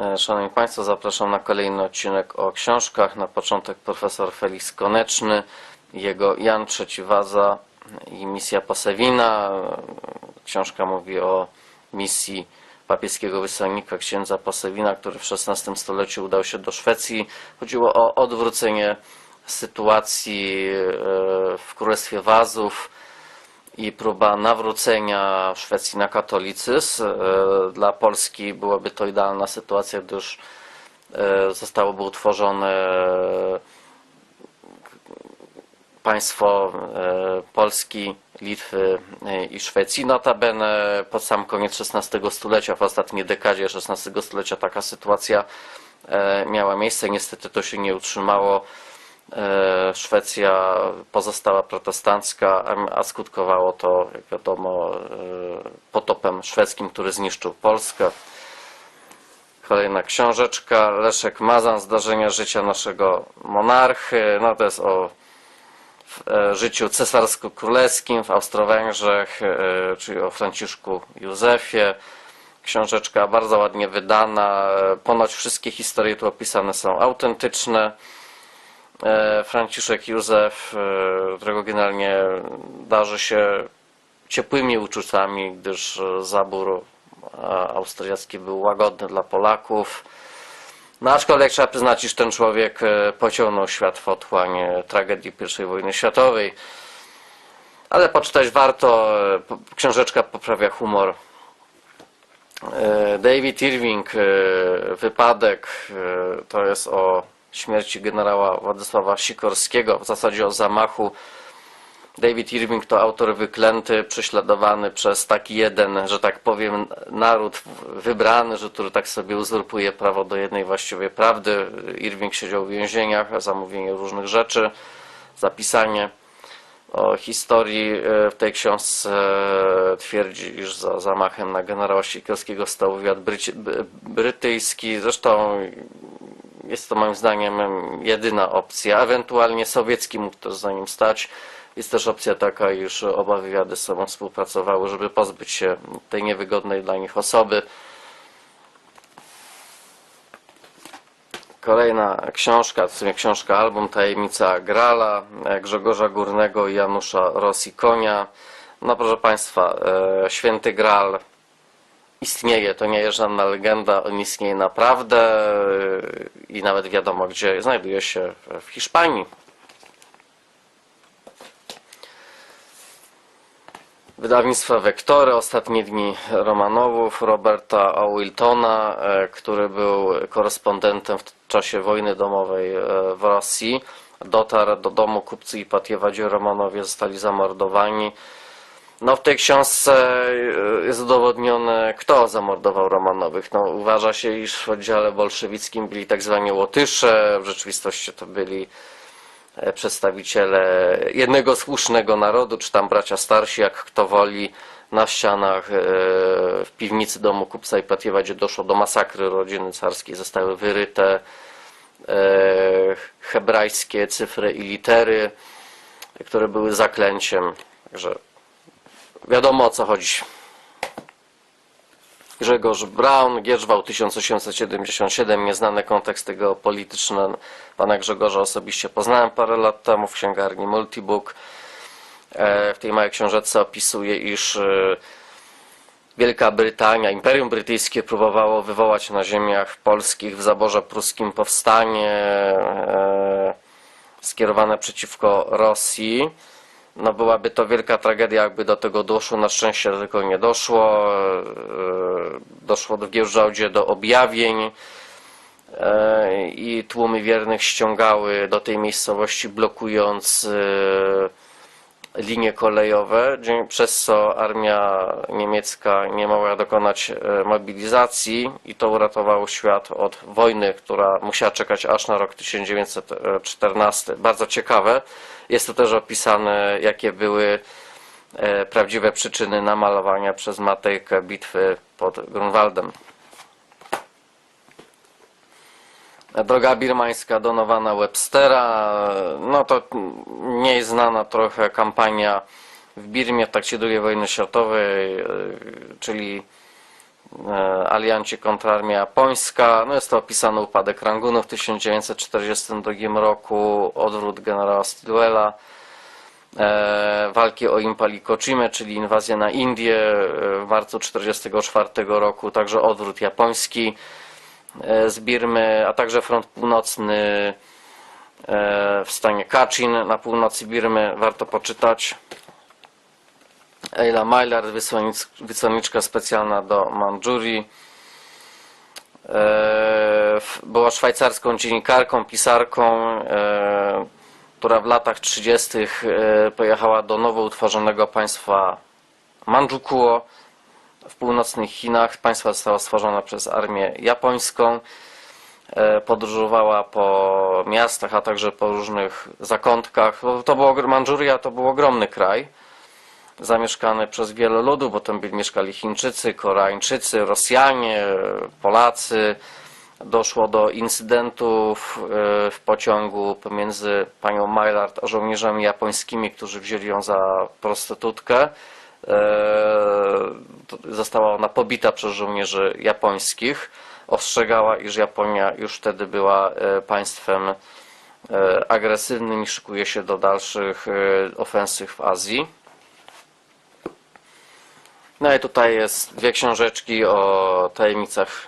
E, Szanowni Państwo, zapraszam na kolejny odcinek o książkach. Na początek profesor Felix Koneczny, jego Jan III Waza i misja Posewina. E, Książka mówi o misji papieskiego wysłannika księdza Posewina, który w XVI stuleciu udał się do Szwecji. Chodziło o odwrócenie sytuacji e, w Królestwie Wazów i próba nawrócenia Szwecji na katolicyzm. E, Dla Polski byłaby to idealna sytuacja, gdyż e, zostałoby utworzone państwo e, Polski, Litwy i Szwecji. Notabene pod sam koniec XVI stulecia, w ostatniej dekadzie XVI stulecia taka sytuacja miała miejsce. Niestety to się nie utrzymało. E, Szwecja pozostała protestancka, a- skutkowało to, jak wiadomo, e, potopem szwedzkim, który zniszczył Polskę. Kolejna książeczka, Leszek Mazan, Zdarzenia życia naszego monarchy. No to jest o e, życiu cesarsko-królewskim w Austro-Węgrzech, czyli o Franciszku Józefie. Książeczka bardzo ładnie wydana. Ponoć wszystkie historie tu opisane są autentyczne. E, Franciszek Józef, e, którego generalnie darzy się ciepłymi uczuciami, gdyż e, zabór austriacki był łagodny dla Polaków. No aczkolwiek trzeba przyznać, iż ten człowiek pociągnął świat w otchłań tragedii I wojny światowej. Ale poczytać warto. Książeczka poprawia humor. David Irving, wypadek, to jest o śmierci generała Władysława Sikorskiego, w zasadzie o zamachu. David Irving to autor wyklęty, prześladowany przez taki jeden, że tak powiem, naród wybrany, że który tak sobie uzurpuje prawo do jednej właściwej prawdy. Irving siedział w więzieniach za mówienie różnych rzeczy, zapisanie o historii e, w tej książce e, twierdzi, iż za zamachem na generała Sikorskiego stał wywiad brytyjski. Zresztą jest to moim zdaniem jedyna opcja. Ewentualnie sowiecki mógł też za nim stać. Jest też opcja taka, iż oba wywiady z sobą współpracowały, żeby pozbyć się tej niewygodnej dla nich osoby. Kolejna książka, w sumie książka album Tajemnica Grala e, Grzegorza Górnego i Janusza Rosikonia. No proszę Państwa, e, Święty Gral istnieje, to nie jest żadna legenda, on istnieje naprawdę e, i nawet wiadomo gdzie, znajduje się w Hiszpanii. Wydawnictwa Wektory, Ostatnie dni Romanowów, Roberta O. Wiltona, e, który był korespondentem w czasie wojny domowej e, w Rosji. Dotarł do domu kupcy i patiewadzie Romanowie zostali zamordowani. No w tej książce e, jest udowodnione, kto zamordował Romanowych. No, uważa się, iż w oddziale bolszewickim byli tak zwani Łotysze, w rzeczywistości to byli e, przedstawiciele jednego słusznego narodu, czy tam bracia starsi, jak kto woli, na ścianach e, w piwnicy domu kupca i patiewa, gdzie doszło do masakry rodziny carskiej, zostały wyryte hebrajskie cyfry i litery, które były zaklęciem. Także wiadomo o co chodzi. Grzegorz Braun, Gierzwał 1877, nieznane konteksty geopolityczne pana Grzegorza osobiście poznałem parę lat temu w księgarni Multibook. E, W tej małej książeczce opisuje, iż e, Wielka Brytania, Imperium Brytyjskie próbowało wywołać na ziemiach polskich w zaborze pruskim powstanie e, skierowane przeciwko Rosji. No byłaby to wielka tragedia, jakby do tego doszło. Na szczęście tego nie doszło. E, Doszło w Giełżałdzie do objawień e, i tłumy wiernych ściągały do tej miejscowości, blokując e, linie kolejowe, przez co armia niemiecka nie mogła dokonać e, mobilizacji i to uratowało świat od wojny, która musiała czekać aż na rok 1914. Bardzo ciekawe. Jest to też opisane, jakie były e, prawdziwe przyczyny namalowania przez Matejkę bitwy pod Grunwaldem. Droga birmańska donowana Webstera, no to mniej znana trochę kampania w Birmie w trakcie II wojny światowej, e, czyli e, alianci kontrarmia japońska. No jest to opisany upadek Rangunu w 1942 roku, odwrót generała Stilwella, e, walki o Impali Kochime, czyli inwazję na Indię w marcu 1944 roku, także odwrót japoński z Birmy, a także front północny e, w stanie Kachin na północy Birmy, warto poczytać. Eila wysłannic- wysłanniczka specjalna do Mandżurii. E, Była szwajcarską dziennikarką, pisarką, e, która w latach 30. e, pojechała do nowo utworzonego państwa Mandżukuo w północnych Chinach. Państwo zostało stworzone przez armię japońską. E, Podróżowała po miastach, a także po różnych zakątkach. To było, Mandżuria to był ogromny kraj zamieszkany przez wiele ludów, bo tam byli, mieszkali Chińczycy, Koreańczycy, Rosjanie, Polacy. Doszło do incydentów e, w pociągu pomiędzy panią Maillard a żołnierzami japońskimi, którzy wzięli ją za prostytutkę. E, Została ona pobita przez żołnierzy japońskich. Ostrzegała, iż Japonia już wtedy była e, państwem e, agresywnym i szykuje się do dalszych ofensyw w Azji. No i tutaj jest dwie książeczki o tajemnicach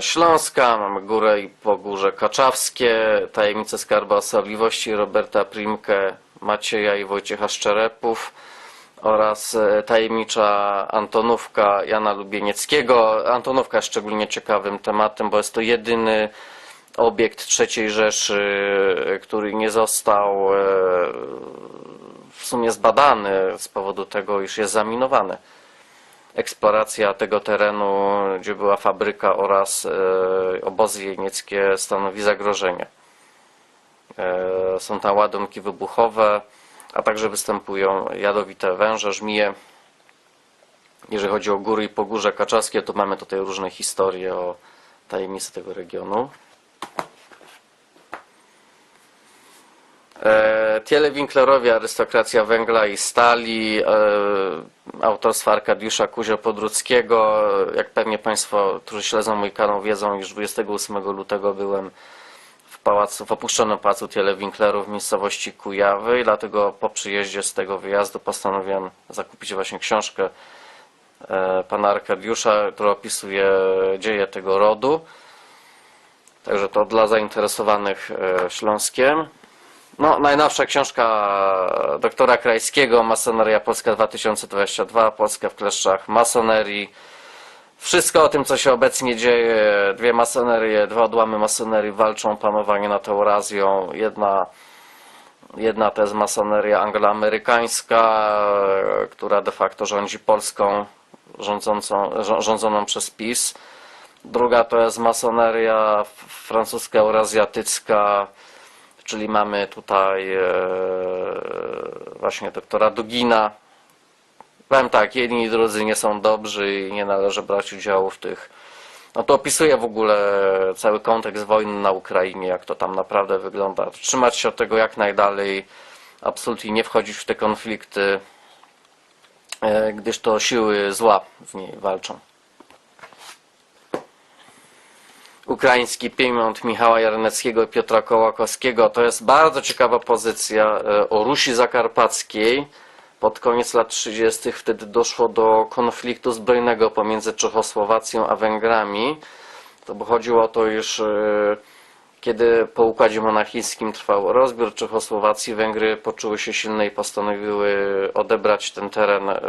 Śląska. Mamy Górę i Pogórze Kaczawskie, Tajemnice Skarbu Osobliwości Roberta Primkę, Macieja i Wojciecha Szczerepów oraz e, Tajemnicza Antonówka Jana Lubienieckiego. Antonówka jest szczególnie ciekawym tematem, bo jest to jedyny obiekt III Rzeszy, e, który nie został e, w sumie zbadany z powodu tego, iż jest zaminowany. Eksploracja tego terenu, gdzie była fabryka oraz obozy jenieckie stanowi zagrożenie. Są tam ładunki wybuchowe, a także występują jadowite węże, żmije. Jeżeli chodzi o góry i pogórze kaczawskie, to mamy tutaj różne historie o tajemnicy tego regionu. E, Tiele Winklerowi, Arystokracja Węgla i Stali, e, autorstwa Arkadiusza Kuzio-Podruckiego. Jak pewnie Państwo, którzy śledzą mój kanał, wiedzą, już 28 lutego byłem pałacu, w opuszczonym pałacu Tiele Winklerów w miejscowości Kujawy i dlatego po przyjeździe z tego wyjazdu postanowiłem zakupić właśnie książkę e, pana Arkadiusza, która opisuje dzieje tego rodu. Także to dla zainteresowanych e, Śląskiem. No, najnowsza książka doktora Krajskiego, Masoneria Polska 2022, Polska w kleszczach masonerii. Wszystko o tym, co się obecnie dzieje. Dwie masonerie, dwa odłamy masonerii walczą o panowanie nad Eurazją. Jedna, jedna to jest masoneria angloamerykańska, która de facto rządzi Polską, rządzącą, rządzoną przez PiS. Druga to jest masoneria francuska eurazjatycka, czyli mamy tutaj e, właśnie doktora Dugina. Powiem tak, jedni i drudzy nie są dobrzy i nie należy brać udziału w tych. No to opisuje w ogóle cały kontekst wojny na Ukrainie, jak to tam naprawdę wygląda. Trzymać się od tego jak najdalej, absolutnie nie wchodzić w te konflikty, e, gdyż to siły zła w niej walczą. Ukraiński piemont Michała Jarneckiego i Piotra Kołakowskiego. To jest bardzo ciekawa pozycja e, o Rusi Zakarpackiej. Pod koniec lat 30. wtedy doszło do konfliktu zbrojnego pomiędzy Czechosłowacją a Węgrami. To by chodziło o to, iż e, kiedy po układzie monachijskim trwał rozbiór Czechosłowacji, Węgry poczuły się silne i postanowiły odebrać ten teren e,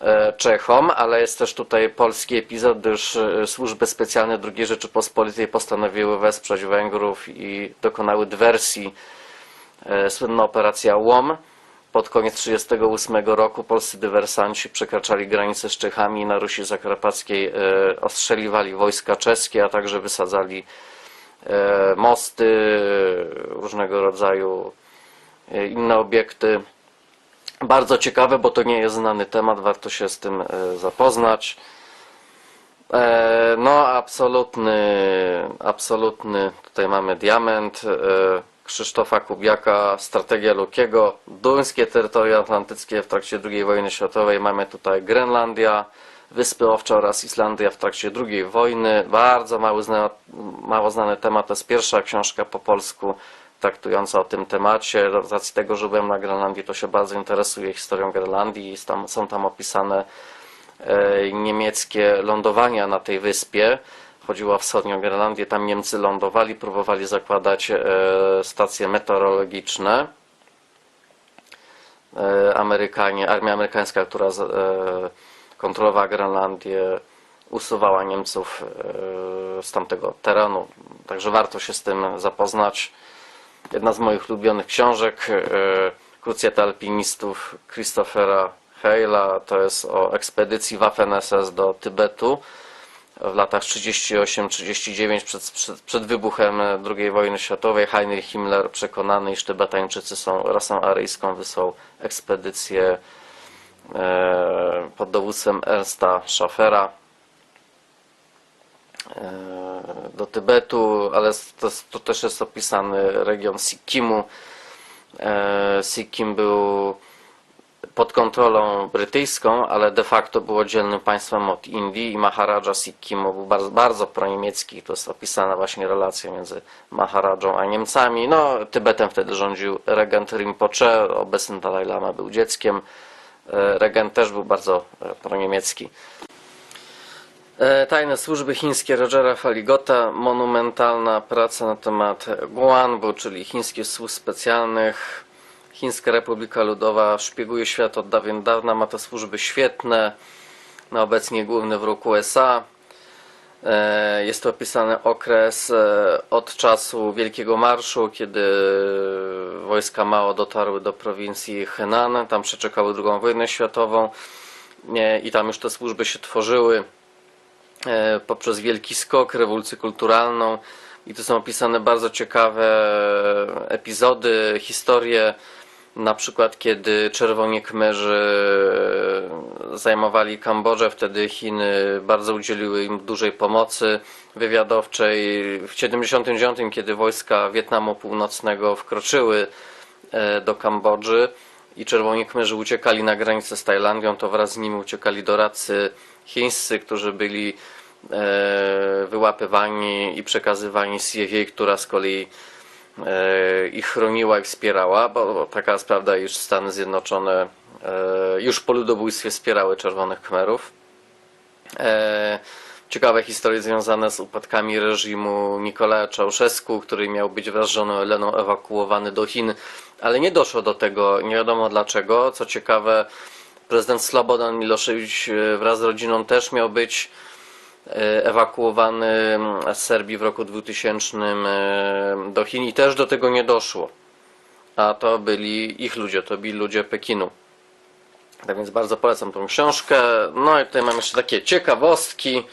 e, Czechom, ale jest też tutaj polski epizod, gdyż służby specjalne II Rzeczypospolitej postanowiły wesprzeć Węgrów i dokonały dywersji. E, Słynna operacja Łom. Pod koniec 1938 roku polscy dywersanci przekraczali granicę z Czechami i na Rusi Zakarpackiej e, ostrzeliwali wojska czeskie, a także wysadzali e, mosty, różnego rodzaju e, inne obiekty. Bardzo ciekawe, bo to nie jest znany temat, warto się z tym zapoznać. No, absolutny, absolutny, tutaj mamy diament Krzysztofa Kubiaka, strategia Lukiego, duńskie terytoria atlantyckie w trakcie II wojny światowej, mamy tutaj Grenlandia, Wyspy Owcze oraz Islandia w trakcie II wojny. Bardzo mało, zna, mało znany temat. To jest pierwsza książka po polsku traktująca o tym temacie. Z racji tego, że byłem na Grenlandii, to się bardzo interesuję historią Grenlandii. Tam, są tam opisane e, niemieckie lądowania na tej wyspie. Chodziło o wschodnią Grenlandię. Tam Niemcy lądowali, próbowali zakładać e, stacje meteorologiczne. E, Amerykanie, armia amerykańska, która e, kontrolowała Grenlandię, usuwała Niemców z tamtego terenu. Także warto się z tym zapoznać. Jedna z moich ulubionych książek, Krucjata alpinistów Christophera Hale'a, to jest o ekspedycji Waffen-SS do Tybetu w latach 38-39 przed, przed, przed wybuchem II wojny światowej. Heinrich Himmler, przekonany, iż Tybetańczycy są rasą aryjską, wysłał ekspedycję e, pod dowództwem Ernsta Schaffera e, do Tybetu, ale to, tu też jest opisany region Sikkimu. E, Sikkim był pod kontrolą brytyjską, ale de facto był oddzielnym państwem od Indii i Maharaja Sikkimu był bardzo, bardzo proniemiecki. To jest opisana właśnie relacja między Maharadżą a Niemcami. No, Tybetem wtedy rządził regent Rinpoche, obecny Dalai Lama był dzieckiem. E, Regent też był bardzo e, proniemiecki. E, Tajne służby chińskie Rogera Faligota, monumentalna praca na temat Guanbu, czyli chińskich służb specjalnych. Chińska Republika Ludowa szpieguje świat od dawien dawna, ma te służby świetne, na obecnie główny wróg USA. E, Jest to opisany okres e, od czasu Wielkiego Marszu, kiedy wojska Mao dotarły do prowincji Henan, tam przeczekały II wojnę światową i tam już te służby się tworzyły e, poprzez wielki skok, rewolucję kulturalną i tu są opisane bardzo ciekawe epizody, historie, na przykład kiedy Czerwoni Khmerzy zajmowali Kambodżę, wtedy Chiny bardzo udzieliły im dużej pomocy wywiadowczej. W 1979, kiedy wojska Wietnamu Północnego wkroczyły e, do Kambodży i Czerwoni Khmerzy uciekali na granicę z Tajlandią, to wraz z nimi uciekali doradcy chińscy, którzy byli e, wyłapywani i przekazywani CIA, która z kolei ich chroniła i wspierała, bo taka jest prawda, iż Stany Zjednoczone e, już po ludobójstwie wspierały Czerwonych Khmerów. E, Ciekawe historie związane z upadkami reżimu Nikolaja Czałszewsku, który miał być wraz z żoną Eleną ewakuowany do Chin, ale nie doszło do tego, nie wiadomo dlaczego. Co ciekawe, prezydent Slobodan Milošević e, wraz z rodziną też miał być e, ewakuowany z Serbii w roku 2000 e, do Chin i też do tego nie doszło. A to byli ich ludzie, to byli ludzie Pekinu. Tak więc bardzo polecam tą książkę. No i tutaj mam jeszcze takie ciekawostki.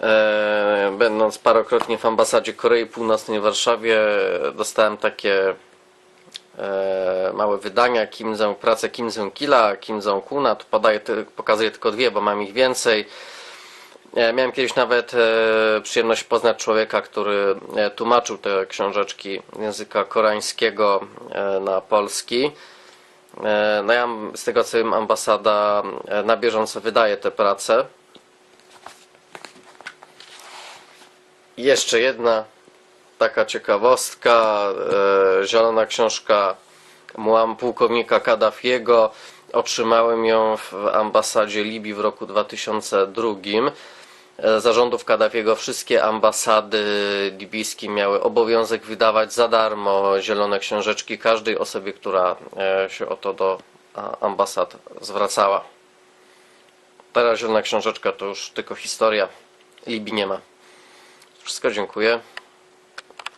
E, będąc parokrotnie w ambasadzie Korei Północnej w Warszawie, dostałem takie e, małe wydania Kim Jong, pracę Kim Jong-kila, Kim Jong-kuna. Tu podaję, pokazuję tylko dwie, bo mam ich więcej. E, Miałem kiedyś nawet e, przyjemność poznać człowieka, który e, tłumaczył te książeczki języka koreańskiego na polski. No ja z tego co wiem, ambasada na bieżąco wydaje te prace. Jeszcze jedna taka ciekawostka. Zielona książka Muam pułkownika Kaddafiego. Otrzymałem ją w ambasadzie Libii w roku 2002. E, Zarządów Kaddafiego wszystkie ambasady libijskie miały obowiązek wydawać za darmo zielone książeczki każdej osobie, która e, się o to do ambasad zwracała. Teraz zielona książeczka to już tylko historia. Libii nie ma. Wszystko dziękuję.